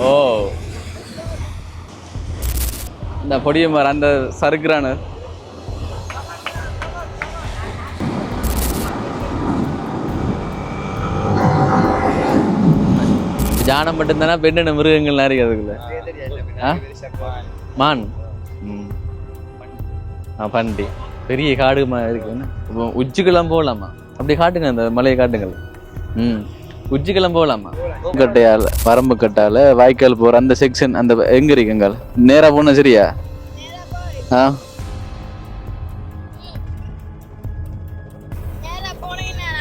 ஓ. இந்த பொடியமார் அந்த சறுக்குறானு. ஜானம் மட்டும்தானா பெண்ணு மிருகங்கள் நிறைய அதுக்குள்ள மான். ஆ பண்டி. பெரிய காடு மாதிரி இருக்குன்னு இப்போ உச்சிக்கெல்லாம் போகலாமா அப்படி காட்டுங்க அந்த மலையை காட்டுங்கள். ம். உச்சிக்கெல்லாம் போகலாமா கட்டையால் வரம்பு கட்டால வாய்க்கால் போற அந்த செக்ஷன் அந்த எங்க இருக்குங்க நேரா போனா சரியா? ஆ?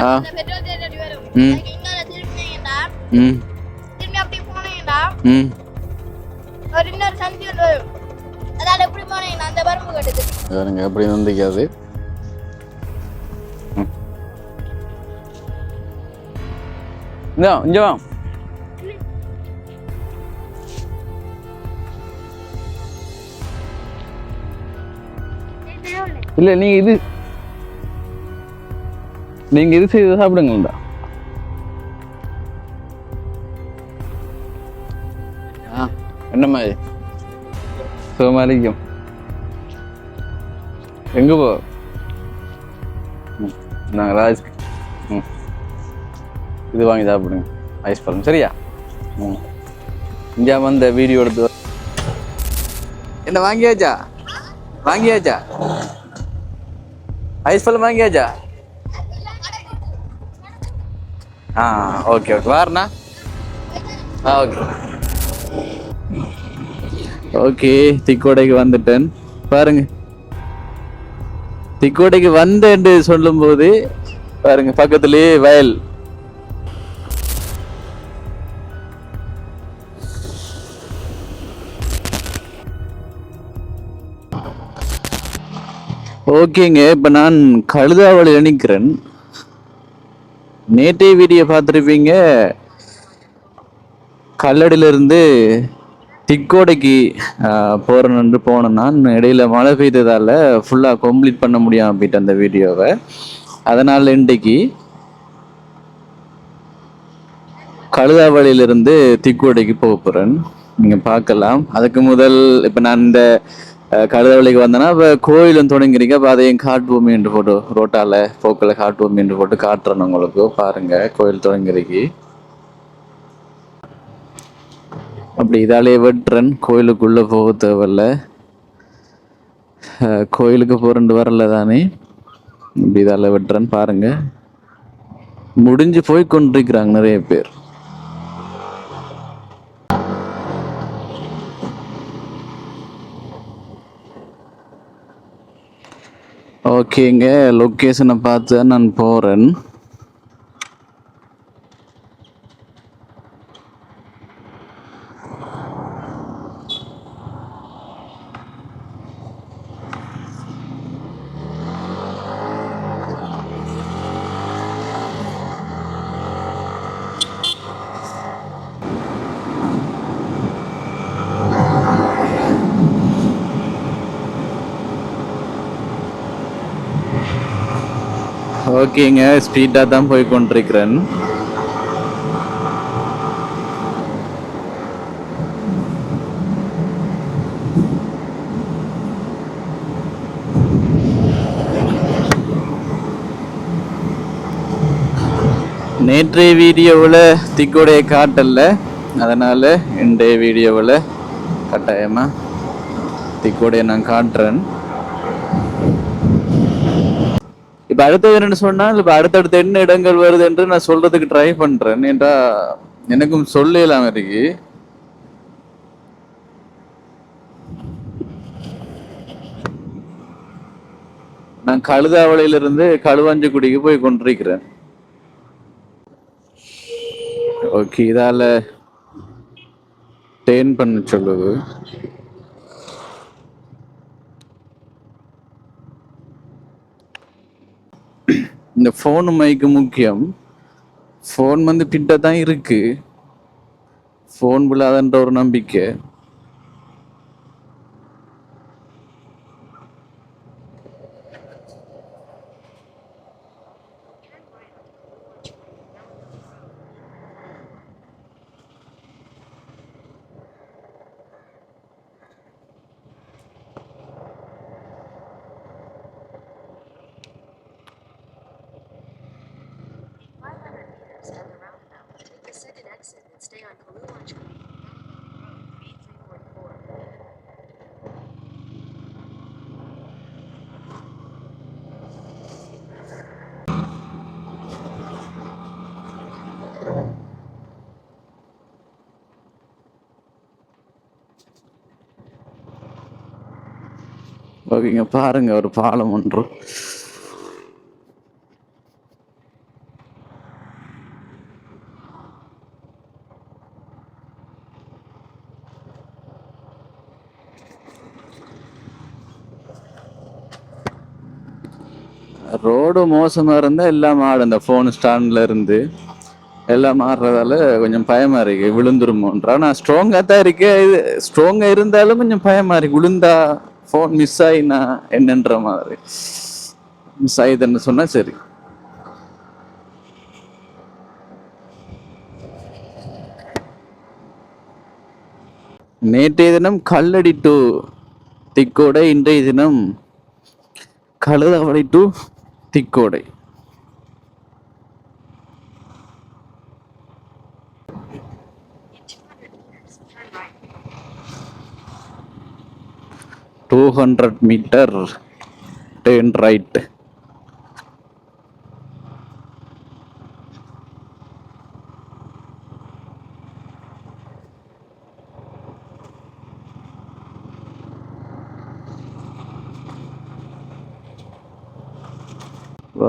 ஆ. அந்த பெட்ரோல் தேடி வரும். ம். ம். திரும்பி அப்படி போனீங்கன்னா ம். ஒரு இன்னொரு சந்தி ஒன்று வரும். அதால எப்படி போனீங்கன்னா அந்த பரும்பு கட்டுது. பாருங்க அப்படி வந்துக்காது இந்த இங்க வா இல்ல நீங்க இது நீங்க இது செய்து சாப்பிடுங்கள்டா ஆ என்ன மாதிரி சுகமாலிக்கும் எங்க போ ம், நாங்கள் ராஜ் இது வாங்கி சாப்பிடுங்க. ஐஸ் பழம் சரியா? ம். இங்கே வந்த வீடியோ எடுத்து என்ன வாங்கியாச்சா? வாங்கியாச்சா? ஐஸ் பழம் வாங்கியாச்சா? ஆ ஓகே ஓகே வாரணா ஆ ஓகே ஓகே திக்கோடைக்கு வந்துட்டேன். பாருங்க. திக்கோடைக்கு வந்தேன்னு சொல்லும்போது பாருங்க பக்கத்துலயே வயல். ஓகேங்க இப்போ நான் கழுதாவளி நினைக்கிறேன் நேற்றைய வீடியோ பார்த்துருப்பீங்க. கல்லடியிலிருந்து திக்கோடைக்கு போகிறேன்னு போனேன் நான். இடையில மழை பெய்ததால் ஃபுல்லாக கம்ப்ளீட் பண்ண முடியாமல் போயிட்டு அந்த வீடியோவை. அதனால் இன்றைக்கு கழுதாவளியிலிருந்து திக்கோடைக்கு போக போகிறேன் நீங்கள் பார்க்கலாம். அதுக்கு முதல் இப்போ நான் இந்த அஹ், வந்தேன்னா இப்போ கோயிலும் தொடங்கிறீங்க அப்போ அதையும் காட்டுவோம் என்று போட்டு ரோட்டால போக்கில் காட்டுவோம் என்று போட்டு காட்டுறேன் உங்களுக்கு. பாருங்க கோயில் தொடங்கிறீங்க அப்படி இதாலே வெட்டுறன். கோயிலுக்குள்ளே போக தேவையில்ல. கோயிலுக்கு போறேன் வரல தானே. இப்படி இதால வெட்டுறன். பாருங்க. முடிஞ்சு போய் கொண்டிருக்கிறாங்க நிறைய பேர். ஓகேங்க லொக்கேஷனை பார்த்து நான் போகிறேன் ஓகேங்க ஸ்பீடாக தான் போய் கொண்டிருக்கிறேன். நேற்றைய வீடியோவில் திக்குடைய காட்டல்ல அதனால் இன்றைய வீடியோவில் கட்டாயமாக திக்குடைய நான் காட்டுறேன். இப்ப அடுத்தது என்னன்னு சொன்னால் இப்ப அடுத்தடுத்த என்ன இடங்கள் வருது என்று நான் சொல்றதுக்கு ட்ரை பண்றேன். என்றா எனக்கும் சொல்லலாம் இருக்கு நான் கழுதாவளையிலிருந்து களுவாஞ்சிக்குடிக்கு போய் கொண்டிருக்கிறேன். ஓகே இதால டேன் பண்ண சொல்லுது. இந்த ஃபோன் மைக்கு முக்கியம். ஃபோன் வந்து கிட்ட தான் இருக்கு. ஃபோன் விழாதன்ற ஒரு நம்பிக்கை. போவீங்க. பாருங்க ஒரு பாலம் ஒன்று. ரோடு மோசமா இருந்தா எல்லாம் மாடும் இந்த ஃபோன் ஸ்டாண்ட்ல இருந்து எல்லாம் மாறுறதால கொஞ்சம் பயமாக இருக்கு. விழுந்துருமோன்ற ஆனால் ஸ்ட்ராங்காக தான் இருக்கு இது ஸ்ட்ராங்காக இருந்தாலும் கொஞ்சம் பயமாக இருக்கு. விழுந்தா ஃபோன் மிஸ் ஆயினா என்னன்ற மாதிரி. மிஸ் ஆயிதுன்னு சொன்னா சரி. நேற்றைய தினம் கல்லடி டு திக்கோடை இன்றைய தினம் Kaluthavalai to Thikkodai. Two hundred meter turn right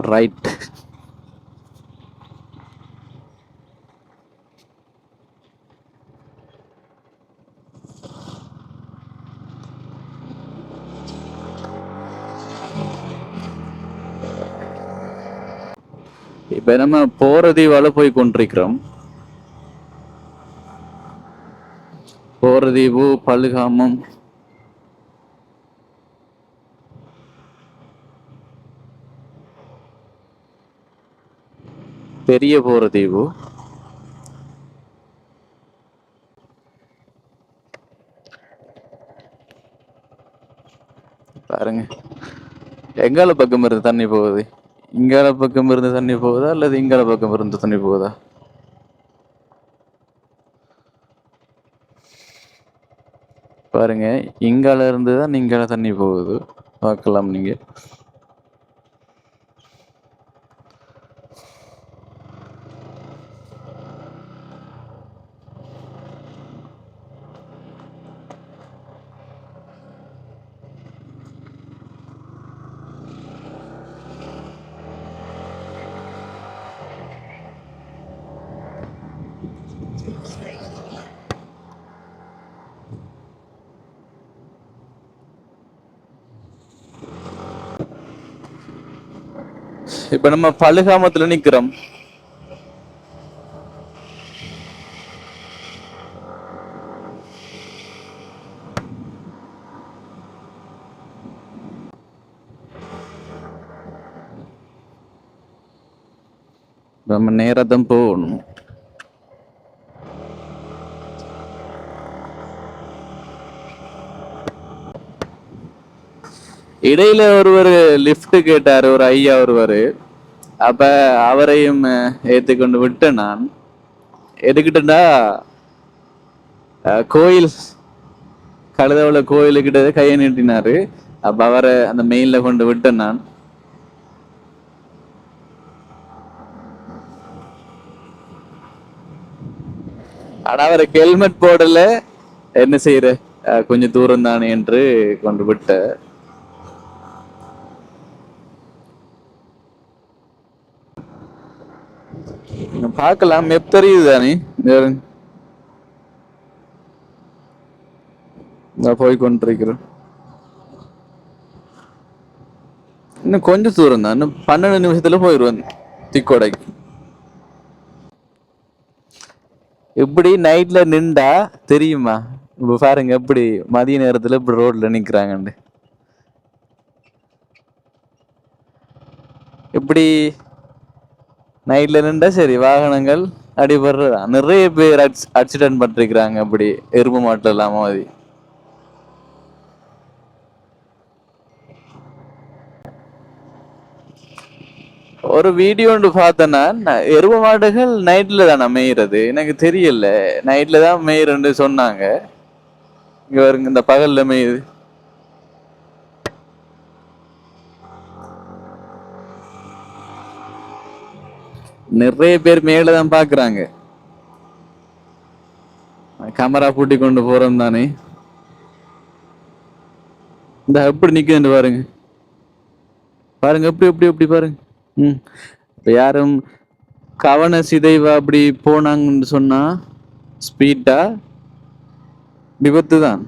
right இப்போ நம்ம போறதீவால போய் கொண்டிருக்கிறோம். போறதீவு பழுகாமம் பெரிய போறதீவு பாருங்க. எங்கால பக்கம் இருந்து தண்ணி போகுது? இங்கால பக்கம் இருந்து தண்ணி போகுதா அல்லது இங்கால பக்கம் இருந்து தண்ணி போகுதா? பாருங்க இங்கால இருந்து தான் இங்கால தண்ணி போகுது. பார்க்கலாம் நீங்க. இப்ப நம்ம பழுகாமத்துல நிக்கிறோம். நம்ம நேரத்தான் போகணும். இடையில ஒருவர் லிஃப்ட் கேட்டாரு ஒரு ஐயா ஒருவர். அப்ப அவரையும் அஹ், விட்டேன் நான். எதுக்கிட்டா கோயில் கழுதவள கோயிலுக்கிட்ட கையை நீட்டினாரு. அப்ப அவரை அந்த மெயின்ல கொண்டு விட்டேன் நான். ஆனா அவருக்கு ஹெல்மெட் போடல. என்ன செய்யற அஹ், கொஞ்சம் தூரம் தானே என்று கொண்டு விட்ட. பார்க்கலாம் மெப் தெரியுது தானே? நான் போய் கொண்டிருக்கிறேன். இன்னும் கொஞ்சம் தூரம் தான். இன்னும் பன்னெண்டு நிமிஷத்துல போயிடுவேன் திக்கோடைக்கு. இப்படி நைட்ல நின்றா தெரியுமா? இப்ப பாருங்க எப்படி மதிய நேரத்துல இப்படி ரோட்ல நிக்கிறாங்கன்னு இப்படி நைட்ல நின்றா சரி வாகனங்கள் அடிபடுறதா? நிறைய பேர் ஆக்சிடென்ட் பண்ணிருக்கிறாங்க அப்படி எருமை மாட்டுல இல்லாம மாதிரி. ஒரு வீடியோ ஒன்று பார்த்தேன்னா எருவ மாடுகள் நைட்டில் தானே மேயிறது? எனக்கு தெரியல. நைட்ல தான் மேய்றன்னு சொன்னாங்க. இங்கே வருங்க இந்த பகலில் மேயுது. நிறைய பேர் மேல தான் பாக்குறாங்க. கேமரா பூட்டி கொண்டு போறோம் தானே. இந்த எப்படி நிக்குதுன்னு பாருங்க. பாருங்க எப்படி எப்படி எப்படி பாருங்க. ம். இப்போ யாரும் கவன சிதைவா அப்படி போனாங்கன்னு சொன்னா ஸ்பீட்டா விபத்து தான்.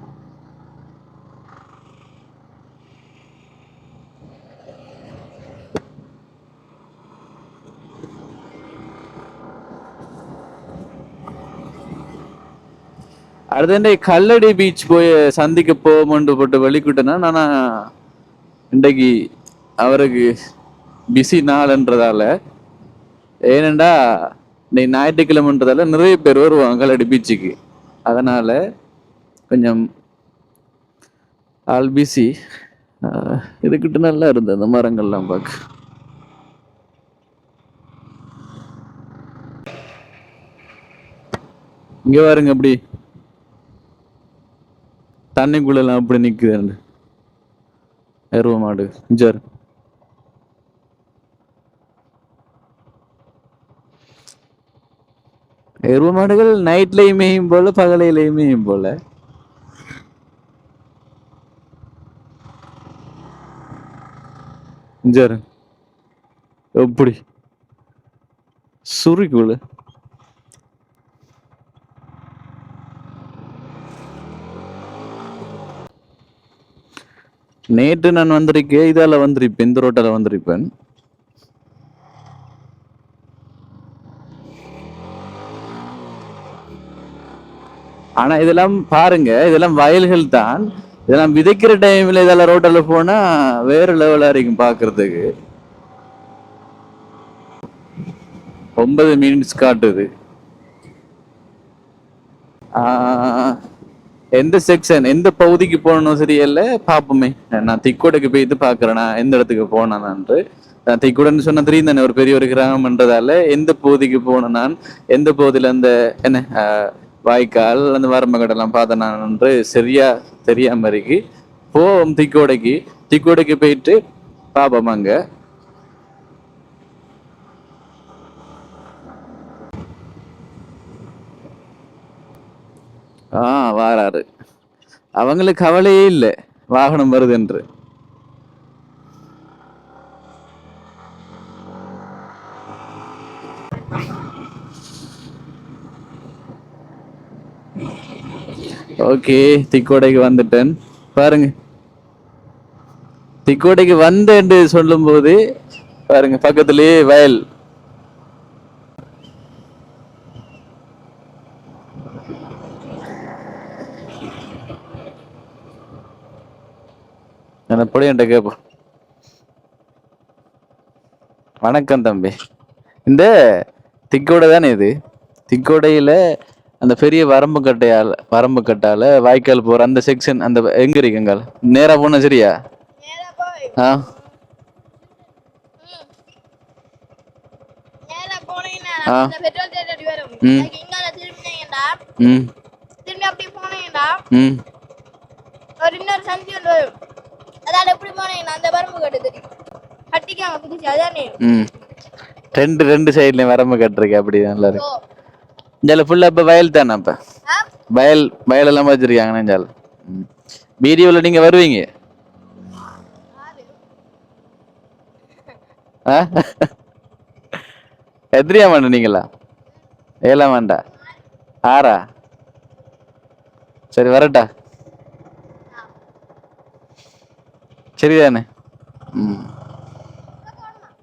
அடுத்த கல்லடி பீச் போய் சந்திக்க போவோம்னு போட்டு வெளிக்கிட்டேன்னா நானா இன்றைக்கு அவருக்கு பிஸி நாள்ன்றதால ஏனெண்டா இன்னைக்கு ஞாயிற்றுக்கிழமைன்றதால நிறைய பேர் வருவாங்க கல்லடி பீச்சுக்கு அதனால் கொஞ்சம் ஆல் பிஸி இதுக்கிட்ட நல்லா இருந்தது அந்த மரங்கள்லாம் பார்க்க இங்கே பாருங்க அப்படி. தண்ணிக்குள்ள எல்லாம் அப்படி நிக்குது எருவ மாடு ஜர். எருவ மாடுகள் நைட்லையும் மேயும் போல பகலையிலையும் மேயும் போல. ஜர். எப்படி? சுருக்குள்ள நேற்று நான் வந்திருக்கேன் இதால வந்திருப்பேன் இந்த ரோட்டால வந்திருப்பேன். ஆனா இதெல்லாம் பாருங்க இதெல்லாம் வயல்கள் தான். இதெல்லாம் விதைக்கிற டைம்ல இதெல்லாம் ரோட்டில் போனா வேற லெவலா இருக்கும் பாக்குறதுக்கு. ஒன்பது மினிட்ஸ் காட்டுது. ஆஹ், எந்த செக்ஷன் எந்த பகுதிக்கு போகணும் சரியில்ல பார்ப்போமே நான் திக்கோடைக்கு போயிட்டு பார்க்குறேனா எந்த இடத்துக்கு போனேன்ட்டு நான் திக்குடன்னு சொன்ன தெரியும் தானே ஒரு பெரிய ஒரு கிராமம்ன்றதால எந்த பகுதிக்கு போனேன் நான் எந்த பகுதியில் அந்த என்ன வாய்க்கால் அந்த வரம்பகடெல்லாம் பார்த்தேன் நான் சரியா தெரியாம இருக்கு. போவோம் திக்கோடைக்கு. திக்கோடைக்கு போயிட்டு பார்ப்போம் அங்கே. ஆ வாராரு. அவங்களுக்கு கவலையே இல்லை. வாகனம் வருது என்று. ஓகே திக்கோடைக்கு வந்துட்டேன். பாருங்க. திக்கோடைக்கு வந்தேன்னு சொல்லும்போது பாருங்க பக்கத்துலயே வயல். எப்படி என்கிட்ட கேட்போம் வணக்கம் தம்பி. இந்த திக்கோடை தானே இது? திக்கோடையில அந்த பெரிய வரம்பு கட்டையால வரம்பு கட்டால வாய்க்கால் போற அந்த செக்ஷன் அந்த எங்க இருக்குங்க நேரா போன சரியா? ஆ. போனீங்கன்னா. அந்த திரும்பி அப்படி போனீங்கடா ம். ஒரு இன்னொரு சந்தி ஒன்று வரும். அதால எப்படி போனீங்கன்னா அந்த வரம்பு கட்டு தெரியும் கட்டிக்காம புதுச்சு அதானே? ம். ரெண்டு ரெண்டு சைட்லயும் வரம்பு கட்டிருக்கேன் அப்படி நல்லா இருக்கு ஓ. இதில் ஃபுல்லா இப்ப வயல் தானே அப்ப? வயல் வயல் எல்லாம் வச்சிருக்காங்க நெஞ்சால் வீடியோவில் நீங்க வருவீங்க? எத்திரியா மாண்ட நீங்களா? ஏழாம் மாண்டா. ஆறா? சரி வரட்டா. சரிதானே ம்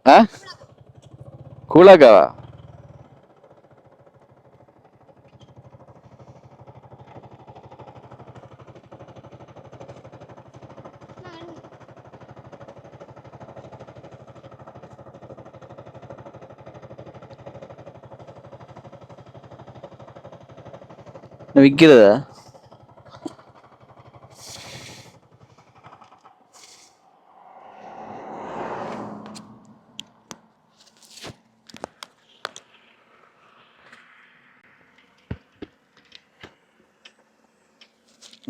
ஆ கூலாக்காவா விற்கிறதா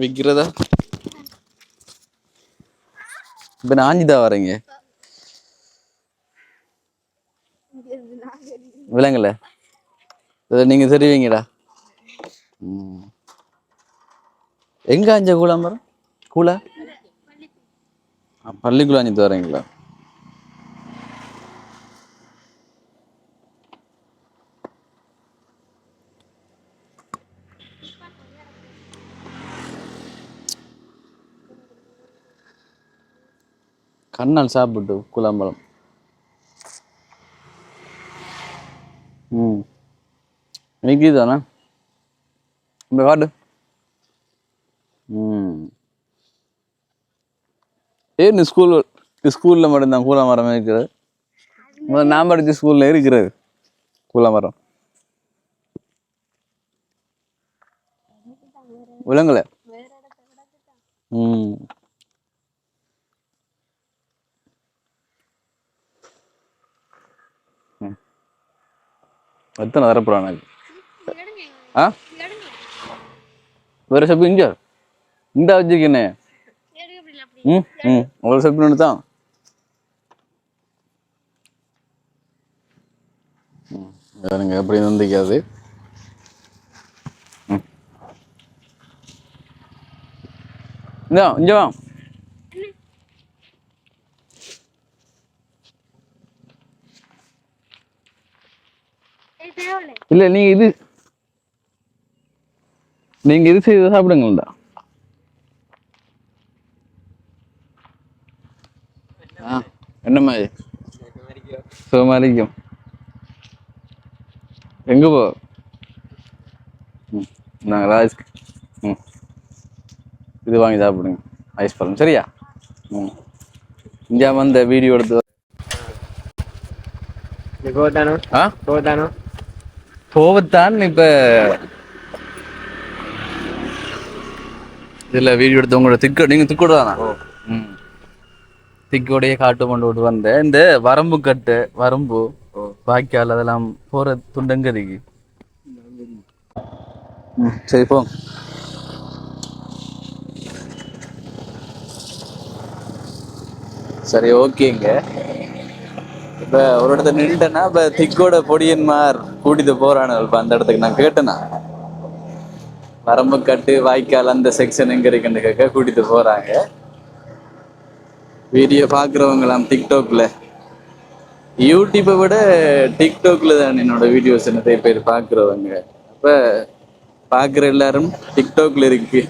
விற்கிறதா இப்போ தான் வரேங்க. விலங்குல. இதை நீங்கள் தெரிவிங்கடா. எங்க அஞ்ச கூலா மரம் கூலா பள்ளிக்குள்ள அஞ்சிட்டு வரீங்களா கண்ணால் சாப்பிட்டு குழம்பலம் ம். இன்னைக்கு தானே இந்த காடு ம். ஏன் ஸ்கூல் ஸ்கூலில் மட்டும்தான் கூலா மரம் இருக்கிறது நான் படித்த ஸ்கூலில் இருக்கிறது கூலா மரம் விலங்குல. ம். ஆ? வேற செப்பு இங்க. இந்த வச்சிருக்கேனே ம் ம். ஒரு செப்பு ஒன்று தான். ம், பாருங்க எப்படி நந்திக்காது இந்தா இங்க வா. இல்ல நீங்க இது நீங்க இது செய்து சாப்பிடுங்கள்டா. ஆ என்ன மாதிரி சுகமாரிக்கும். எங்க போ? ம் நாங்கள் ராஜ் ம். இது வாங்கி சாப்பிடுங்க. ஐஸ் பழம் சரியா? ம். இங்கே வந்த வீடியோ எடுத்து போதானோ ஆ? போதானோ போவத்தான் இப்ப இதுல வீடியோ எடுத்து உங்களோட திக்கு நீங்க திக்கோடு தானா ம். திக்கோடையே காட்டு கொண்டு விட்டு வந்தேன். இந்த வரம்பு கட்டு வரம்பு வாய்க்கால் அதெல்லாம் போற துண்டங்கதிக்கு. சரி போ. சரி ஓகேங்க. இப்ப ஒரு இடத்துல நின்றுட்டேன்னா இப்ப திக்கோட பொடியன்மார் கூட்டிட்டு போறானு இப்ப அந்த இடத்துக்கு நான் கேட்டேனா? வரம்பு கட்டு வாய்க்கால் அந்த செக்ஷன் எங்க இருக்குன்னு கேட்க கூட்டிட்டு போறாங்க. வீடியோ பாக்குறவங்களாம் டிக்டாக்ல யூடியூப்பை விட டிக்டாக்ல தான் என்னோட வீடியோஸ் நிறைய பேர் பாக்குறவங்க. அப்போ பாக்குற எல்லாரும் டிக்டாக்ல இருக்கு.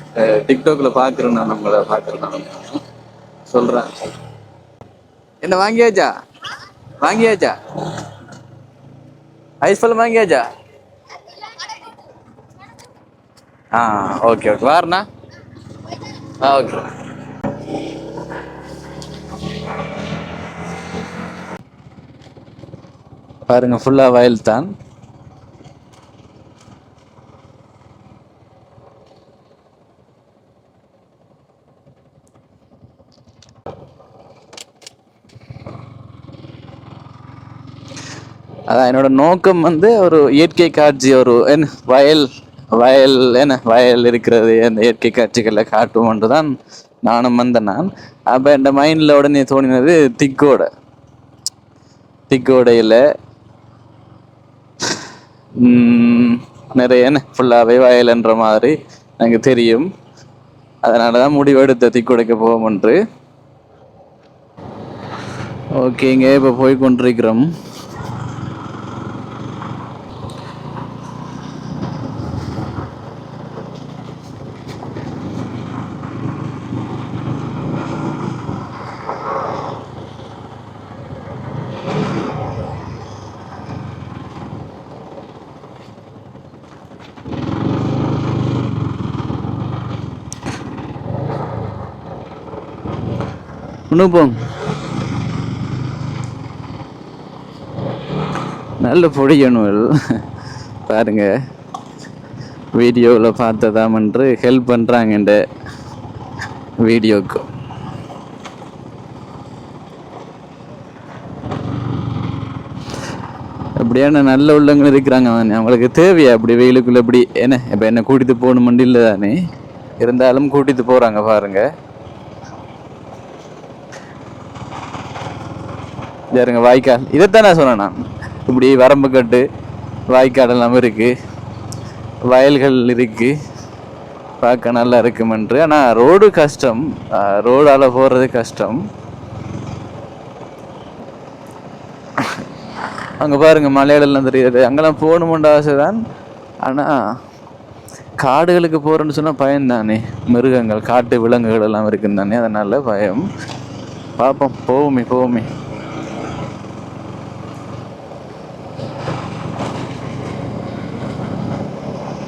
டிக்டாக்ல பார்க்குறேன் நான் உங்களை பாக்குறேன் நான். சொல்றேன். என்ன வாங்கியாச்சா? வாங்கியாச்சா ஐஸ் பழம் வாங்கியாச்சா ஆ ஓகே ஓகே வாருண்ணா ஆ ஓகே பாருங்க ஃபுல்லாக வயல் தான் அதான் என்னோட நோக்கம் வந்து ஒரு இயற்கை காட்சி ஒரு என்ன வயல் வயல் என்ன வயல் இருக்கிறது அந்த இயற்கை காட்சிகளை காட்டும் என்று தான் நானும் வந்த நான். அப்போ என் மைண்டில் உடனே தோணினது திக்கோட. திக்கோடையில் நிறைய என்ன ஃபுல்லாகவே வயல்ன்ற மாதிரி எனக்கு தெரியும். அதனால தான் முடிவெடுத்த திக்கோடைக்கு போவோம்ன்று ஓகேங்க இப்போ போய் கொண்டிருக்கிறோம். இன்னும் நல்ல நல்ல பொடியணுவல் பாருங்க. வீடியோவில் பார்த்ததாமன்று ஹெல்ப் பண்ணுறாங்க இந்த வீடியோக்கு. அப்படியான நல்ல உள்ளவங்க இருக்கிறாங்க தானே அவங்களுக்கு தேவையா அப்படி வெயிலுக்குள்ள இப்படி? என்ன இப்போ என்ன கூட்டிட்டு போகணும் மண்டியில் தானே இருந்தாலும் கூட்டிட்டு போகிறாங்க பாருங்கள் இருங்க வாய்க்கால். இதைத்தான் நான் சொன்னேன் நான். இப்படி வரம்பு கட்டு வாய்க்கால் எல்லாமே இருக்கு. வயல்கள் இருக்கு. பார்க்க நல்லா இருக்குமென்று. ஆனால் ரோடு கஷ்டம். ரோடால் போகிறது கஷ்டம். அங்கே பாருங்க மலையாளம்லாம் தெரியாது. அங்கெல்லாம் போகணுமென்ற ஆசை தான் ஆனால் காடுகளுக்கு போகிறேன்னு சொன்னால் பயம் தானே மிருகங்கள் காட்டு விலங்குகள் எல்லாம் இருக்குன்னு தானே. அதனால் பயம். பார்ப்போம். போவோமே போவோமே.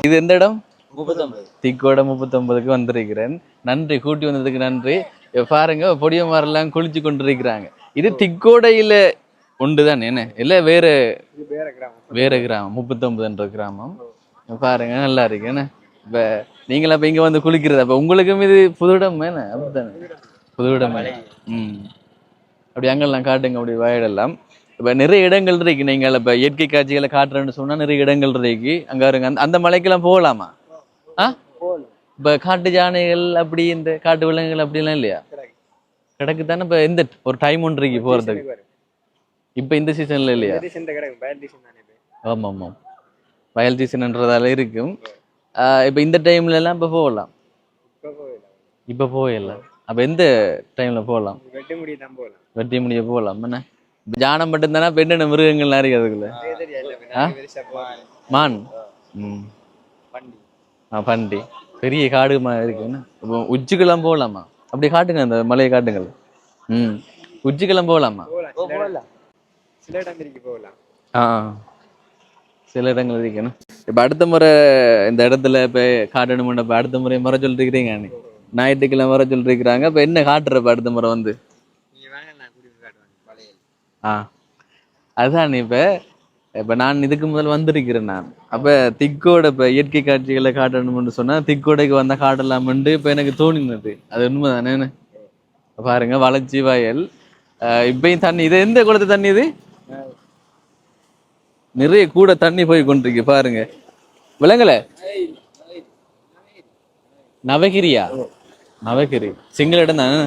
இது எந்த இடம்? திக்கோட முப்பத்தொன்பதுக்கு வந்திருக்கிறேன். நன்றி கூட்டி வந்ததுக்கு நன்றி. இப்ப பாருங்க பொடியமாரெல்லாம் குளிச்சு கொண்டிருக்கிறாங்க. இது திக்கோடையில உண்டு தானே என்ன? இல்ல வேற வேற கிராமம். முப்பத்தொன்பதுன்ற கிராமம் இப்ப பாருங்க நல்லா இருக்கு என்ன? இப்ப நீங்களா இப்ப இங்க வந்து குளிக்கிறது அப்ப உங்களுக்கும் இது புது இடம் என்ன? அப்படித்தானே? புது இடம் ம். அப்படி அங்கெல்லாம் காட்டுங்க அப்படி வயலெல்லாம். இப்ப நிறைய இடங்கள் இருக்கு. நீங்கள் இப்ப இயற்கை காட்சிகளை காட்டுறேன்னு சொன்னா நிறைய இடங்கள் இருக்கு. அங்க இருங்க அந்த- அந்த மலைக்கெல்லாம் போகலாமா? ஆ? இப்ப காட்டு யானைகள் அப்படி இந்த காட்டு விலங்குகள் அப்படிலாம் இல்லையா? கிடக்கு தானே இப்ப எந்த ஒரு டைம் ஒன்று இருக்கு போறதுக்கு. இப்ப இந்த சீசன்ல இல்லையா? ஆமா ஆமா வயல் சீசன்ன்றதால இருக்கும். இப்ப இந்த டைம்ல எல்லாம் இப்ப போகலாம். இப்ப போயிடலாம் அப்ப எந்த டைம்ல போகலாம்? வெட்டி முடிய போகலாம். என்ன? ஜானம் மட்டும்தானா? பெண்ணென்ன மிருகங்கள் நிறைய அதுக்குள்ள? மான். ஆ பண்டி. பெரிய காடு இருக்கு. இப்போ உச்சிக்கெல்லாம் போகலாமா? அப்படி காட்டுங்க அந்த மலையை காட்டுங்கள். ம். உச்சிக்கெல்லாம் போகலாமா? ஆ சில இடங்கள் இருக்கணும் இப்போ அடுத்த முறை இந்த இடத்துல இப்போ காட்டணும் இப்போ அடுத்த முறை முறை சொல்லிருக்கிறீங்க ஞாயிற்றுக்கிழமை வர சொல்லிருக்கிறாங்க இப்போ என்ன காட்டுற இப்போ அடுத்த முறை வந்து? ஆ. அதுதான் இப்போ இப்போ நான் இதுக்கு முதல் வந்திருக்கிறேன் நான். அப்போ திக்கோட இப்போ இயற்கை காட்சிகளை காட்டணும்னு சொன்னா திக்கோடைக்கு வந்தால் காட்டலாம்னு இப்போ எனக்கு தோணினது. அது உண்மை தானே பாருங்க வளர்ச்சி வயல். இப்பயும் தண்ணி இது எந்த குளத்து தண்ணி இது? நிறைய கூட தண்ணி போய் கொண்டிருக்கு பாருங்க. விலங்குல? நவகிரியா? நவகிரி. சிங்கள இடம் தானே?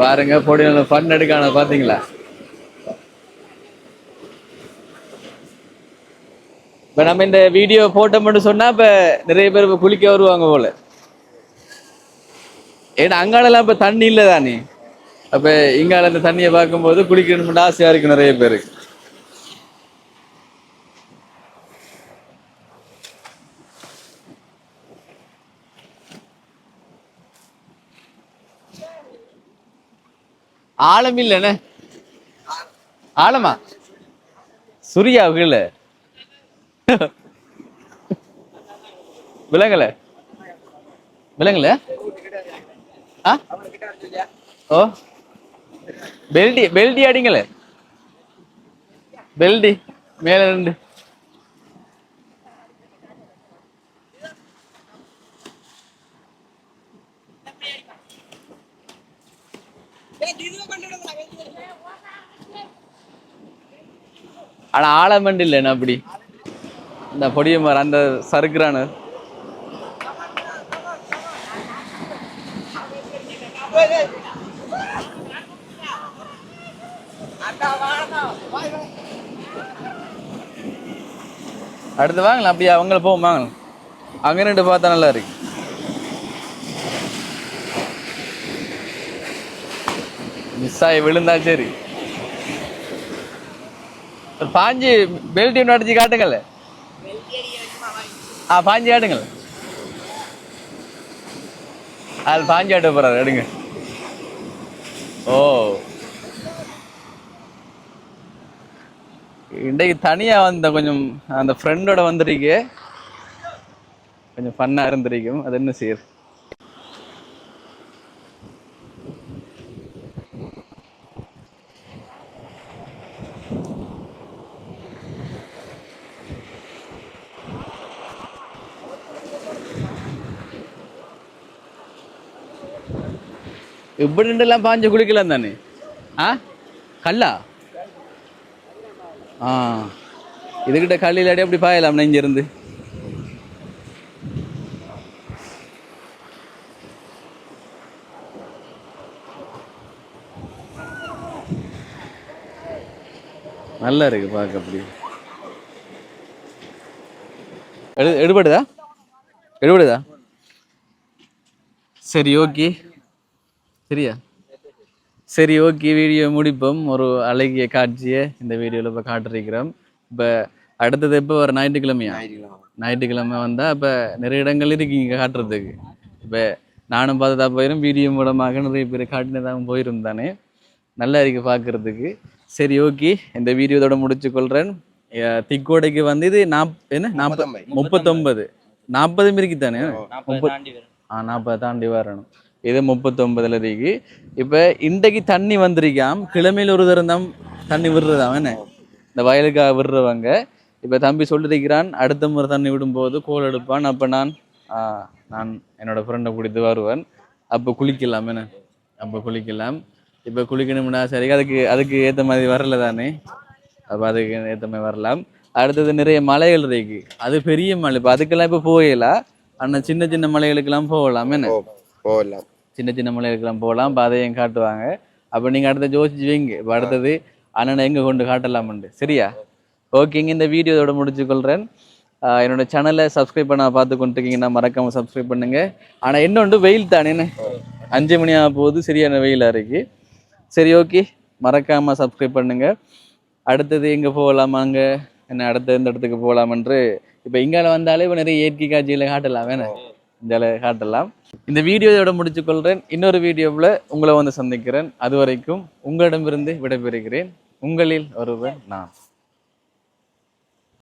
பாருங்க பொடியில ஃபன் எடுக்கான பார்த்தீங்களா இப்போ நம்ம இந்த வீடியோ போட்டோ மட்டும் சொன்னா இப்ப நிறைய பேர் இப்போ குளிக்க வருவாங்க போல. ஏன்னா அங்காலெல்லாம் இப்ப தண்ணி இல்ல தானே? அப்ப இங்கால இந்த தண்ணியை பார்க்கும்போது குளிக்கணும்னு ஆசையா இருக்கு நிறைய பேருக்கு. ஆழம் இல்லைண்ணே ஆழமா? சுரியா கீழ விலங்கல விலங்கல ஆ? ஓ. பெல்டி பெல்டி அடிங்களே பெல்டி மேல ரெண்டு ஆனா இல்ல இல்லைண்ணா அப்படி? இந்த பொடிய மரம் அந்த சறுக்குறானு. அடுத்து வாங்கலாம் அப்படியே அவங்கள போவோம் வாங்கலாம். அங்க நின்று பார்த்தா நல்லா இருக்கு. சாய் விழுந்தா சரி. பாஞ்சு பெல்ட் ஒன்று அடிச்சு காட்டுங்கள்ல ஆ பாஞ்சு காட்டுங்கள் அது பாஞ்சு ஆட்ட போறாரு எடுங்க. ஓ. இன்றைக்கு தனியாக வந்த கொஞ்சம் அந்த ஃப்ரெண்டோட வந்திருக்கே. கொஞ்சம் ஃபன்னாக இருந்திருக்கும். அது என்ன செய்யுது இப்படி எல்லாம் பாஞ்சு குளிக்கலாம் தானே? ஆ? கல்லா? ஆ. இதுகிட்ட கல்லில் அப்படி பாயலாம் இருந்து நல்லா இருக்கு பார்க்க அப்படி. எடு எடுபடுதா? எடுபடுதா? சரி ஓகே. சரியா? சரி ஓகே. வீடியோ முடிப்போம். ஒரு அழகிய காட்சியை இந்த வீடியோவில் இப்போ காட்டிருக்கிறோம். இப்போ அடுத்தது எப்போ வர? ஞாயிற்றுக்கிழமையா? ஞாயிற்றுக்கிழமை. வந்தால் இப்போ நிறைய இடங்கள் இருக்கு இங்கே காட்டுறதுக்கு. இப்போ நானும் பார்த்ததா போயிரும் வீடியோ மூலமாக நிறைய பேர் காட்டினதாகவும் போயிரும் தானே. நல்லா இருக்கு பார்க்கறதுக்கு சரி ஓகே. இந்த வீடியோ இதோட முடிச்சு கொள்றேன். அஹ் திக்கோடைக்கு வந்து இது நாப் என்ன? நாற்பது முப்பத்தொன்பது நாற்பது மிருக்கு தானே? முப்பது ஆ நாற்பது தாண்டி வரணும். இது முப்பத்தொன்பதுல இருக்கு. இப்போ இன்றைக்கு தண்ணி வந்திருக்காம். கிழமையில் ஒரு தருந்தம் தண்ணி விடுறதாம் என்ன? இந்த வயலுக்காக விடுறவங்க. இப்போ தம்பி சொல்லியிருக்கிறான் அடுத்த முறை தண்ணி விடும்போது கோல் எடுப்பான். அப்போ நான் நான் என்னோட ஃப்ரெண்டை பிடித்து வருவேன். அப்போ குளிக்கலாம் என்ன? அப்போ குளிக்கலாம். இப்போ குளிக்கணும்னா சரி அதுக்கு அதுக்கு ஏற்ற மாதிரி வரல தானே? அப்போ அதுக்கு ஏற்ற மாதிரி வரலாம். அடுத்தது நிறைய மலைகள் இருக்கு. அது பெரிய மலை. இப்போ அதுக்கெல்லாம் இப்போ போகலாம் ஆனால் சின்ன சின்ன மலைகளுக்கெல்லாம் போகலாம் என்ன? போகலாம். சின்ன சின்ன மலைகளுக்கெல்லாம் போகலாம் இப்போ அதையும் காட்டுவாங்க. அப்போ நீங்கள் அடுத்த ஜோசிச்சுவீங்க இப்போ அடுத்தது அண்ணனை எங்கே கொண்டு காட்டலாமுண்டு சரியா? ஓகேங்க இந்த வீடியோ இதோட கொள்கிறேன் என்னோட சேனலை சப்ஸ்கிரைப் பண்ண பார்த்து கொண்டுருக்கீங்கன்னா மறக்காமல் சப்ஸ்கிரைப் பண்ணுங்கள் ஆனால் இன்னொன்று வெயில் தானேன்னு அஞ்சு மணி ஆக போகுது சரியான வெயிலாக இருக்குது சரி ஓகே மறக்காமல் சப்ஸ்கிரைப் பண்ணுங்கள் அடுத்தது எங்கே போகலாமாங்க என்ன அடுத்த இந்த இடத்துக்கு போகலாமென்று இப்போ இங்கால வந்தாலே இப்போ நிறைய இயற்கை காட்சிகளை காட்டலாம் வேணே இந்தால காட்டலாம். இந்த வீடியோவோட முடிச்சுக்கொள்கிறேன் முடிச்சு இன்னொரு வீடியோவில் உங்களை வந்து சந்திக்கிறேன். அது வரைக்கும் உங்களிடமிருந்து விடைபெறுகிறேன். உங்களில் ஒருவன் நான்.